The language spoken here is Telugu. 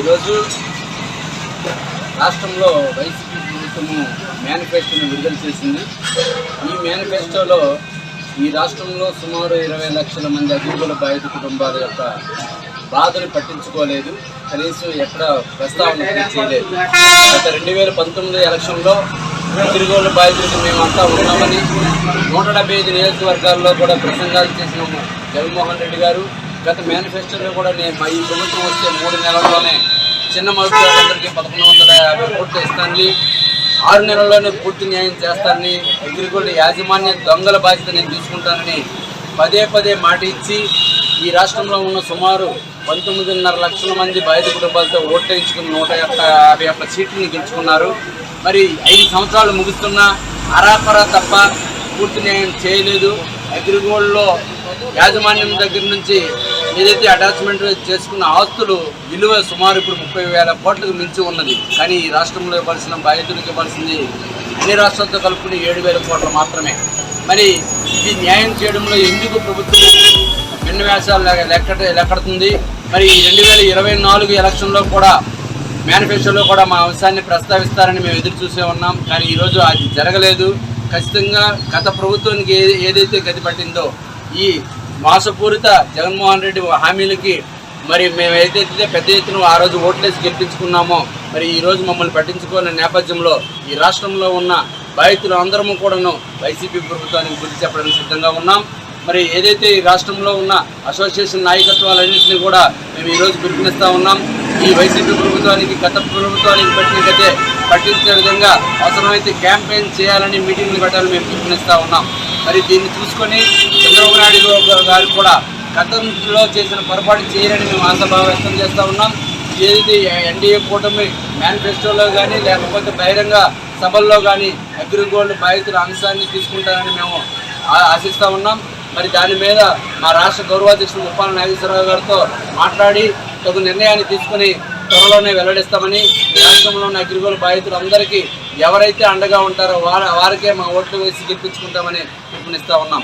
ఈరోజు రాష్ట్రంలో వైసీపీ ప్రభుత్వము మేనిఫెస్టోను విడుదల చేసింది. ఈ మేనిఫెస్టోలో ఈ రాష్ట్రంలో సుమారు ఇరవై లక్షల మంది అభివృద్ధుల బాధిత కుటుంబాల యొక్క బాధను పట్టించుకోలేదు. కనీసం ఎక్కడ ప్రస్తావన చేయలేదు. గత రెండు వేల పంతొమ్మిది ఎలక్షన్లో తిరుగుల బాధితులకు మేమంతా ఉన్నామని నూట డెబ్బై ఐదు నియోజకవర్గాల్లో కూడా ప్రసంగాలు చేసిన జగన్మోహన్ రెడ్డి గారు గత మేనిఫెస్టోలో కూడా నేను మా ఈ ప్రభుత్వం వచ్చే మూడు నెలల్లోనే చిన్న మరుపులందరికీ పదకొండు వందల యాభై కోట్లు ఇస్తానని ఆరు నెలల్లోనే పూర్తి న్యాయం చేస్తానని అగ్రికల్చర్ యాజమాన్య దొంగల బాధ్యత నేను తీసుకుంటానని పదే పదే మాట ఇచ్చి ఈ రాష్ట్రంలో ఉన్న సుమారు పంతొమ్మిదిన్నర లక్షల మంది బాధిత కుటుంబాలతో ఓట్లేయించుకుని నూట యొక్క యాభై ఒక్క సీట్లను గెలుచుకున్నారు. మరి ఐదు సంవత్సరాలు ముగుస్తున్నా అరాపరా తప్ప పూర్తి న్యాయం చేయలేదు. అగ్రిగోల్డ్లో యాజమాన్యం దగ్గర నుంచి ఏదైతే అటాచ్మెంట్ చేసుకున్న ఆస్తులు విలువ సుమారు ఇప్పుడు ముప్పై వేల కోట్లకు మించి ఉన్నది. కానీ ఈ రాష్ట్రంలో ఇవ్వాల్సిన బాధితులకు ఇవ్వాల్సింది అన్ని రాష్ట్రాలతో కలుపుకుని ఏడు వేల కోట్లు మాత్రమే. మరి ఇది న్యాయం చేయడంలో ఎందుకు ప్రభుత్వం భిన్న వ్యాసాలు లెక్క లెక్కడుతుంది? మరి రెండు వేల ఇరవై నాలుగు ఎలక్షన్లో కూడా మేనిఫెస్టోలో కూడా మా అంశాన్ని ప్రస్తావిస్తారని మేము ఎదురు చూసే ఉన్నాం. కానీ ఈరోజు అది జరగలేదు. ఖచ్చితంగా గత ప్రభుత్వానికి ఏదైతే గతి పట్టిందో ఈ మోసపూరిత జగన్మోహన్ రెడ్డి హామీలకి మరి మేము ఏదైతే పెద్ద ఎత్తున ఆ రోజు ఓట్లేసి గెలిపించుకున్నామో మరి ఈరోజు మమ్మల్ని పట్టించుకోని నేపథ్యంలో ఈ రాష్ట్రంలో ఉన్న బాధితులు అందరము కూడాను వైసీపీ ప్రభుత్వానికి బుద్ధి చెప్పడానికి సిద్ధంగా ఉన్నాం. మరి ఏదైతే ఈ రాష్ట్రంలో ఉన్న అసోసియేషన్ నాయకత్వాలన్నింటినీ కూడా మేము ఈరోజు పిలుపునిస్తూ ఉన్నాం. ఈ వైసీపీ ప్రభుత్వానికి గత ప్రభుత్వానికి పట్టిన పట్టించే విధంగా అవసరమైతే క్యాంపెయిన్ చేయాలని మీటింగ్లు పెట్టాలని మేము పిలుపునిస్తూ ఉన్నాం. మరి దీన్ని చూసుకొని చంద్రబాబు నాయుడు గారు కూడా గతంలో చేసిన పొరపాటు చేయాలని మేము ఆశాభావం వ్యక్తం చేస్తూ ఉన్నాం. ఏది ఎన్డీఏ కూటమి మేనిఫెస్టోలో కానీ లేకపోతే బహిరంగ సభల్లో కానీ అగ్రిగోల్డ్ బాధితుల అంశాన్ని తీసుకుంటారని మేము ఆశిస్తూ ఉన్నాం. మరి దాని మీద మా రాష్ట్ర గౌరవాధ్యక్షుడు ఉప్పాల నాగేశ్వరరావు గారితో మాట్లాడి తగు నిర్ణయాన్ని తీసుకుని త్వరలోనే వెల్లడిస్తామని రాష్ట్రంలో ఉన్న అగ్రిగోల్డ్ బాధితులందరికీ ఎవరైతే అండగా ఉంటారో వారికే మా ఓట్లు వేసి గెలిపించుకుంటామని పిలుపునిస్తా ఉన్నాం.